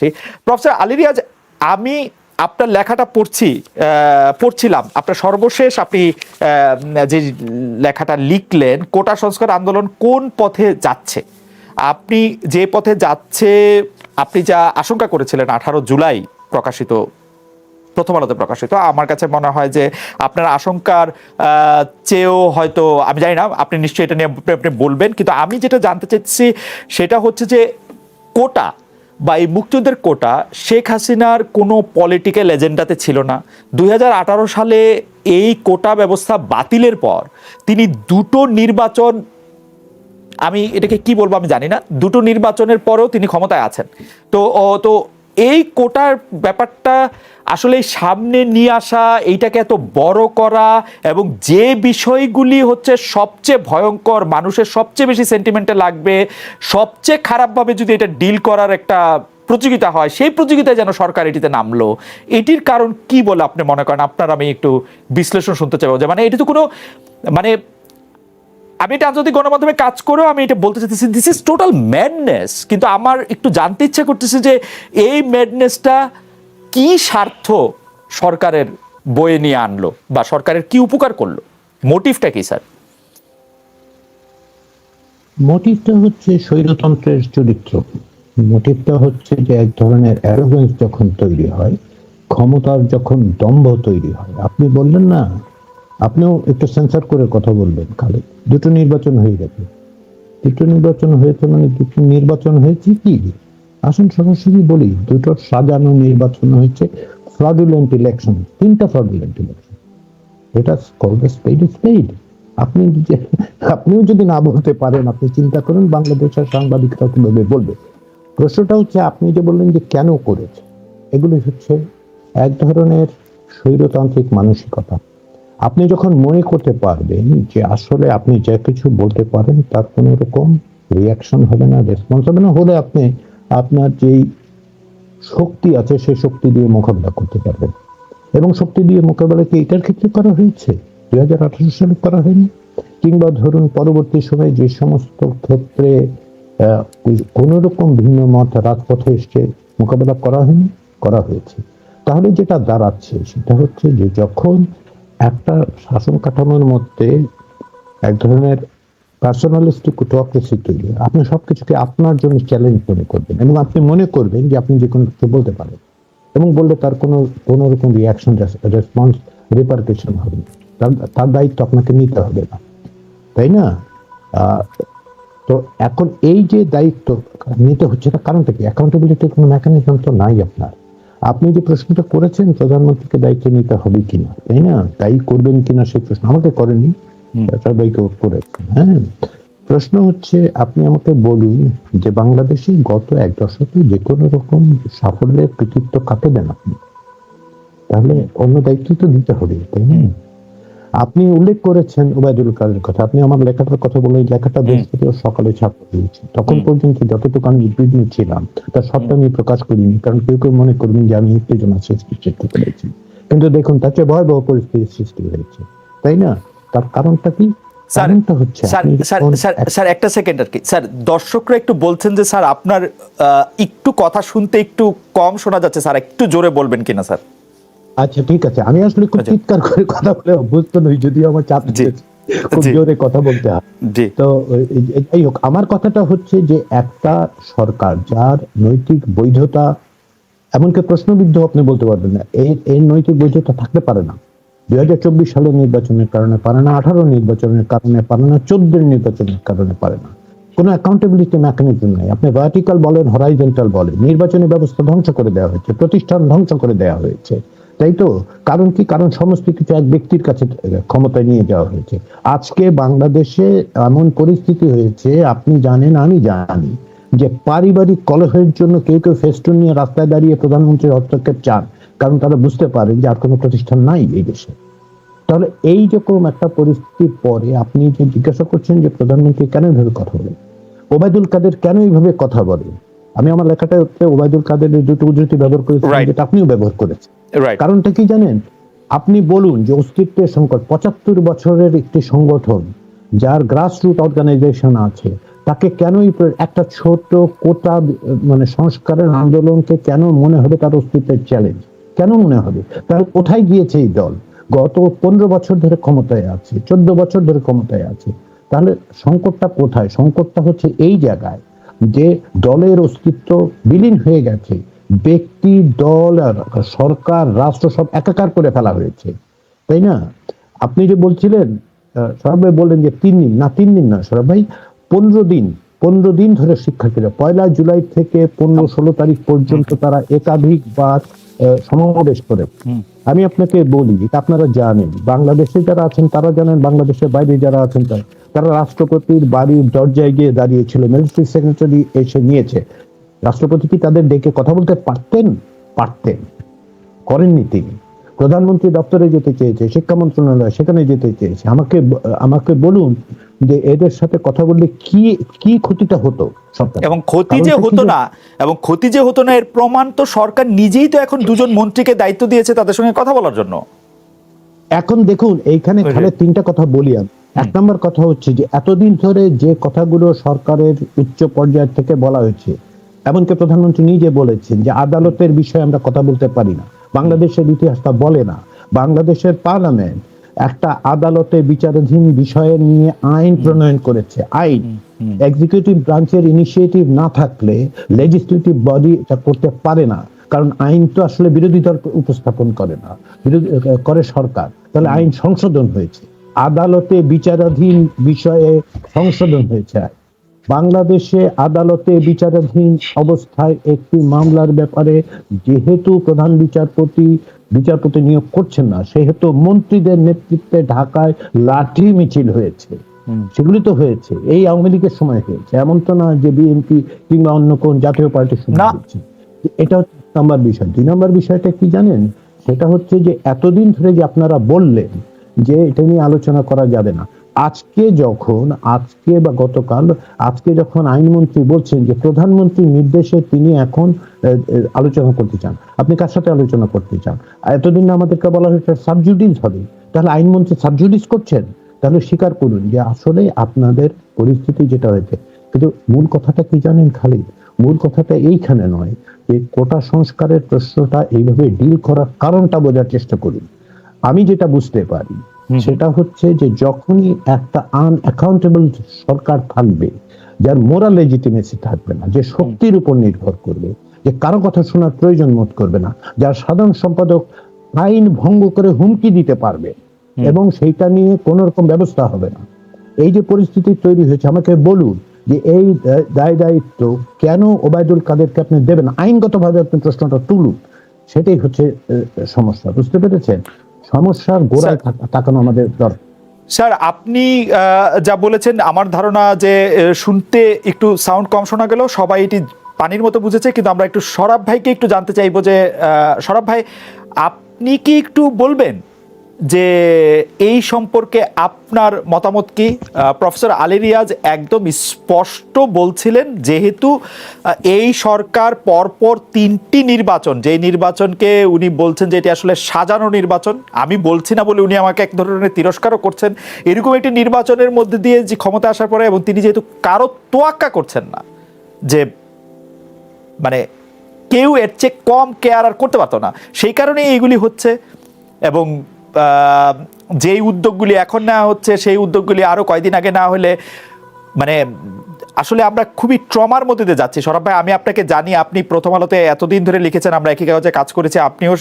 Professor Ali Riaz, আমি আপনার লেখাটা পড়ছি পড়ছিলাম। আপনার সর্বশেষ আপনি যে লেখাটা লিখলেন, কোটা সংস্কার আন্দোলন কোন পথে যাচ্ছে? আপনি যে পথে যাচ্ছে, আপনি যা আশঙ্কা করেছিলেন আঠারো জুলাই প্রকাশিত, প্রথম আলোতে প্রকাশিত, আমার কাছে মনে হয় যে আপনার আশঙ্কার চেয়েও হয়তো, আমি জানি না, আপনি নিশ্চয়ই এটা নিয়ে আপনি- বলবেন, কিন্তু আমি যেটা জানতে চাচ্ছি সেটা হচ্ছে যে কোটা বা এই মুক্তিযুদ্ধের কোটা শেখ হাসিনার কোনো পলিটিক্যাল এজেন্ডাতে ছিল না। দু হাজার আঠারো সালে এই কোটা ব্যবস্থা বাতিলের পর তিনি দুটো নির্বাচন, আমি এটাকে কি বলব আমি জানি না, দুটো নির্বাচনের পরেও তিনি ক্ষমতায় আছেন। তো তো এই কোটার ব্যাপারটা আসলে সামনে নিয়ে আসা, এইটাকে এত বড় করা এবং যে বিষয়গুলি হচ্ছে সবচেয়ে ভয়ঙ্কর, মানুষের সবচেয়ে বেশি সেন্টিমেন্টে লাগবে, সবচেয়ে খারাপভাবে যদি এটা ডিল করার একটা প্রতিযোগিতা হয়, সেই প্রতিযোগিতায় যেন সরকার এটিতে নামলো। এটির কারণ কি বলে আপনি মনে করেন? আপনার আমি একটু বিশ্লেষণ শুনতে চাইব যে মানে এটি তো কোনো মানে আমি এটা আন্তর্জাতিক গণমাধ্যমে কাজ করেও আমি এটা বলতে চাইতেছি দিস ইজ টোটাল ম্যাডনেস কিন্তু আমার একটু জানতে ইচ্ছা করতেছে যে এই ম্যাডনেসটা কি স্বার্থ সরকারের বয়ে নিয়ে আনলো বা সরকারের কি উপকার করল? মোটিভটা কি স্যার মোটিভটা হচ্ছে স্বৈরতন্ত্রের চরিত্র। মোটিভটা হচ্ছে যে এক ধরনের অ্যারোগেন্স যখন তৈরি হয়, ক্ষমতার যখন দম্ভ তৈরি হয়। আপনি বললেন না আপনিও একটু সেন্সার করে কথা বলবেন, কালে। দুটো নির্বাচন হয়ে গেছে। দুটো নির্বাচন হয়েছে মানে দুটো নির্বাচন হয়েছে কি? আসুন সরাসরি বলি, দুটো সাজানো নির্বাচন হয়েছে ফ্রডুলেন্ট ইলেকশন তিনটা ফ্রডুলেন্ট ইলেকশন এটা কল্ড স্পেড স্পেড আপনি আপনিও যদি না বলতে পারেন, আপনি চিন্তা করুন, বাংলাদেশের সাংবাদিকরা কীভাবে বলবে। প্রশ্নটা হচ্ছে, আপনি যে বললেন যে কেন করেছে, এগুলি হচ্ছে এক ধরনের স্বৈরতান্ত্রিক মানসিকতা। আপনি যখন মনে করতে পারবেন যে আসলে আপনি যা কিছু বলতে পারেন, তার কোনো রকম রিয়াকশন হবে না রেসপন্স হবে না, হলে আপনি আপনার যেই শক্তি আছে সেই শক্তি দিয়ে মোকাবিলা করতে পারবেন। এবং শক্তি দিয়ে মোকাবেলা কি এটার ক্ষেত্রে করা হয়েছে? দুই হাজার আঠারো সালে করা হয়নি? কিংবা ধরুন পরবর্তী সময়ে যে সমস্ত ক্ষেত্রে কোন রকম ভিন্ন মত, রাজপথে এসছে মোকাবেলা করা হয়নি? করা হয়েছে। তাহলে যেটা দাঁড়াচ্ছে, সেটা হচ্ছে যে যখন একটা শাসন কাঠামোর মধ্যে এক ধরনের পার্সোনালিস্টিক অটোক্রেসি তৈরি। আপনি সবকিছুকে আপনার জন্য চ্যালেঞ্জ মনে করবেন এবং আপনি মনে করবেন যে আপনি যে কোনো কিছু বলতে পারেন এবং বললে তার কোনো কোনো রকম রিয়াকশন রেসপন্স রিপারকেশন হবে না। তার তার দায়িত্ব আপনাকে নিতে হবে না। তাই না? তো এখন এই যে দায়িত্ব নিতে হচ্ছে, তার কারণটা কি? অ্যাকাউন্টেবিলিটির কোনো মেকানিজম তো নাই আপনার। আপনি যে প্রশ্নটা করেছেন প্রধানমন্ত্রীকে দায়িত্ব নিতে হবে কিনা? তাই না? তাই করবেন কিনা সেই প্রশ্ন? আমাকে করেনি সবাইকে করেছেন হ্যাঁ? প্রশ্ন হচ্ছে আপনি আমাকে বলুন যে বাংলাদেশে গত এক দশকে যে কোনো রকম সাফল্যের কৃতিত্ব কাকে দেন আপনি? তাহলে অন্য দায়িত্ব তো দিতে হবে তাই না? আপনি উল্লেখ করেছেন ওবায়দুল কাদের কথা। আপনি আমার লেখাটার কথা বলে লেখাটা বৃহস্পতিবার সকালে ছাপা দিয়েছি তখন পর্যন্ত যতটুকু আমি উদ্বিগ্ন ছিলাম তার সবটা আমি প্রকাশ করিনি কারণ কেউ কেউ মনে করবেন যে আমি উত্তেজনা সৃষ্টি করতে পেরেছি কিন্তু দেখুন তার চেয়ে ভয়াবহ পরিস্থিতির সৃষ্টি হয়েছে। তাই না? তার কারণটা কি? স্যার কারণটা হচ্ছে একটা সেকেন্ড আর কি। স্যার দর্শকরা একটু বলছেন যে স্যার আপনার আহ, একটু কথা শুনতে একটু কম শোনা যাচ্ছে। স্যার একটু জোরে বলবেন কিনা স্যার? আচ্ছা ঠিক আছে। আমি আসলে খুব আচ্ছা। চিৎকার করে কথা বলে অভ্যস্ত নই যদিও আমার চাপ। খুব। জোরে কথা বলতে হয়। তো যাই হোক আমার কথাটা হচ্ছে যে একটা সরকার যার নৈতিক বৈধতা এমনকি প্রশ্নবিদ্ধ আপনি বলতে পারবেন না এই নৈতিক বৈধতা থাকতে পারে না। দুই হাজার চব্বিশ সালের নির্বাচনের কারণে পারে না আঠারো নির্বাচনের কারণে পারে না চোদ্দের নির্বাচনের কারণে পারে না। কোনো অ্যাকাউন্টেবিলিটি মেকানিজম নাই। আপনি ভার্টিক্যাল বলেন হরাইজেন্টাল বলেন নির্বাচনী ব্যবস্থা ধ্বংস করে দেওয়া হয়েছে প্রতিষ্ঠান ধ্বংস করে দেওয়া হয়েছে। তাই তো? কারণ কি? কারণ সমস্ত কিছু এক ব্যক্তির কাছে ক্ষমতায় নিয়ে যাওয়া হয়েছে। আজকে বাংলাদেশে এমন পরিস্থিতি হয়েছে আপনি জানেন আমি জানি যে পারিবারিক কলহের জন্য কেউ কেউ ফেস্টুন নিয়ে রাস্তায় দাঁড়িয়ে প্রধানমন্ত্রীর হস্তক্ষেপ চান কারণ তারা বুঝতে পারেন যে আর কোনো প্রতিষ্ঠান নাই এই দেশে। তাহলে এই রকম একটা পরিস্থিতির পরে আপনি যে জিজ্ঞাসা করছেন যে প্রধানমন্ত্রী কেন এইভাবে কথা বলেন ওবায়দুল কাদের কেন এইভাবে কথা বলেন? আমি আমার লেখাটা ওবায়দুল কাদের দুটো উদ্ধৃতি ব্যবহার করেছি যেটা আপনিও ব্যবহার করেছেন। কারণটা কি জানেন? আপনি বলুন যে অস্তিত্বের সংকট, পঁচাত্তর বছরের একটি সংগঠন যার গ্রাসরুট অর্গানাইজেশন আছে, তাকে কেন একটা ছোট কোটা মানে সংস্কারের আন্দোলনকে কেন মনে হবে তার অস্তিত্বের চ্যালেঞ্জ কেন মনে হবে? তার কোথায় গিয়েছে এই দল? গত পনেরো বছর ধরে ক্ষমতায় আছে, চোদ্দ বছর ধরে ক্ষমতায় আছে। তাহলে সংকটটা কোথায়? সংকটটা হচ্ছে এই জায়গায় যে দলের অস্তিত্ব বিলীন হয়ে গেছে। ব্যক্তি দল সরকার রাষ্ট্র সব একাকার করে ফেলা হয়েছে। তাই না? আপনি যে বলছিলেন সৌরভ ভাই বললেন যে তিন দিন। না তিন দিন না সৌরভ ভাই। পনেরো দিন পনেরো দিন ধরে শিক্ষার্থীরা পয়লা জুলাই থেকে পনেরো ষোলো তারিখ পর্যন্ত তারা একাধিকবার সমাবেশ করে। আমি আপনাকে বলি এটা আপনারা জানেন বাংলাদেশে যারা আছেন তারা জানেন বাংলাদেশের বাইরে যারা আছেন তারা তারা রাষ্ট্রপতির বাড়ির দরজায় গিয়ে দাঁড়িয়েছিল ম্যাজিস্ট্রেট সেক্রেটারি এসে নিয়েছে। রাষ্ট্রপতি কি তাদের ডেকে কথা বলতে পারতেন? পারতেন। করেননি তিনি। প্রধানমন্ত্রী দপ্তরে যেতে চেয়েছে শিক্ষা মন্ত্রণালয় সেখানে যেতে চেয়েছে। আমাকে আমাকে বলুন যে এদের সাথে কথা বললে কি কি ক্ষতিটা হতো এবং ক্ষতি যে হতো না এবং ক্ষতি যে হতো না এর প্রমাণ তো সরকার নিজেই তো এখন দুজন মন্ত্রীকে দায়িত্ব দিয়েছে তাদের সঙ্গে কথা বলার জন্য। এখন দেখুন এইখানে খালে তিনটা কথা বলি আমি। এক নম্বর কথা হচ্ছে যে এতদিন ধরে যে কথাগুলো সরকারের উচ্চ পর্যায় থেকে বলা হয়েছে এমনকি প্রধানমন্ত্রী নিজে বলেছেন যে আদালতের বিষয়ে আমরা কথা বলতে পারি না। বাংলাদেশের ইতিহাসটা বলে না। বাংলাদেশের পার্লামেন্ট একটা আদালতে বিচারাধীন বিষয়ে নিয়ে আইন প্রণয়ন করেছে। আইন এক্সিকিউটিভ ব্রাঞ্চের ইনিশিয়েটিভ না থাকলে লেজিসলেটিভ বডি এটা করতে পারে না। কারণ আইন তো আসলে বিরোধী দল উপস্থাপন করে না। বিরোধী করে সরকার। তাহলে আইন সংশোধন হয়েছে। আদালতে বিচারাধীন বিষয়ে সংশোধন হয়েছে। বাংলাদেশে আদালতে বিচারাধীন অবস্থায় একটি মামলার ব্যাপারে যেহেতু প্রধান বিচারপতি বিচারপতি নিয়োগ করছেন না সেহেতু মন্ত্রীদের নেতৃত্বে ঢাকায় লাঠি মিছিল হয়েছে। সেগুলি তো হয়েছে এই আওয়ামী লীগের সময় হয়েছে। এমন তো না যে বিএনপি কিংবা অন্য কোন জাতীয় পার্টির সময়। হয়েছে। এটা হচ্ছে নম্বর বিষয়। দুই নম্বর বিষয়টা কি জানেন? সেটা হচ্ছে যে এতদিন ধরে যে আপনারা বললেন যে এটা নিয়ে আলোচনা করা যাবে না আজকে যখন, আজকে বা গতকাল, আজকে যখন আইনমন্ত্রী বলছেন যে প্রধানমন্ত্রীর নির্দেশে তিনি এখন আলোচনা করতে চান, আপনি কার সাথে আলোচনা করতে চান? এতদিন আমাদেরকে বলা হয়েছে সাবজুডিস হবে। তাহলে আইনমন্ত্রী সাবজুডিস করছেন? তাহলে স্বীকার করুন যে আসলে আপনাদের পরিস্থিতি যেটা হয়েছে। কিন্তু মূল কথাটা কি জানেন খালি মূল কথাটা এইখানে নয় যে কোটা সংস্কারের প্রশ্নটা এইভাবে ডিল করার কারণটা বোঝার চেষ্টা করুন। আমি যেটা বুঝতে পারি সেটা হচ্ছে যে যখনই একটা আনঅ্যাকাউন্টেবল সরকার থাকবে যার মোরাল লেজিটিমেসি থাকবে না যে শক্তির উপর নির্ভর করবে যে কারও কথা শোনার প্রয়োজন বোধ করবে না যার সাধারণ সম্পাদক আইন ভঙ্গ করে হুমকি দিতে পারবে এবং সেইটা নিয়ে কোন রকম ব্যবস্থা হবে না। এই যে পরিস্থিতি তৈরি হয়েছে আমাকে বলুন যে এই দায়- দায় দায়িত্ব কেন ওবায়দুল কাদেরকে আপনি দেবেন আইনগতভাবে আপনি প্রশ্নটা তুলুন সেটাই হচ্ছে সমস্যা বুঝতে পেরেছেন? সমস্যার গোড়ায় তাকানো আমাদের দরকার। স্যার আপনি যা বলেছেন আমার ধারণা যে শুনতে একটু সাউন্ড কম শোনা গেল সবাই এটি পানির মতো বুঝেছে কিন্তু আমরা একটু সরাব ভাইকে একটু জানতে চাইব যে সরাব ভাই আপনি কি একটু বলবেন? যে এই সম্পর্কে আপনার মতামত কি? প্রফেসর আলী রিয়াজ একদম স্পষ্ট বলছিলেন, যেহেতু এই সরকার পরপর তিনটি নির্বাচন, যেই নির্বাচনকে উনি বলছেন যে এটি আসলে সাজানো নির্বাচন, আমি বলছি না বলে উনি আমাকে এক ধরনের তিরস্কারও করছেন, এরকম একটি নির্বাচনের মধ্যে দিয়ে যে ক্ষমতা আসার পরে, এবং তিনি যেহেতু কারও তোয়াক্কা করছেন না, যে মানে কেউ এর চেয়ে কম কেয়ার আর করতে পারতো না, সেই কারণে এইগুলি হচ্ছে, এবং যেই উদ্যোগগুলি এখন নেওয়া হচ্ছে, সেই উদ্যোগগুলি আরও কয়দিন আগে না হলে মানে আসলে আমরা খুবই ট্রমার মধ্যে দিয়ে যাচ্ছি। সরব ভাই, আমি আপনাকে জানি, আপনি প্রথম আলোতে এতদিন ধরে লিখেছেন, আমরা একই কাগজে কাজ করেছি, আপনিও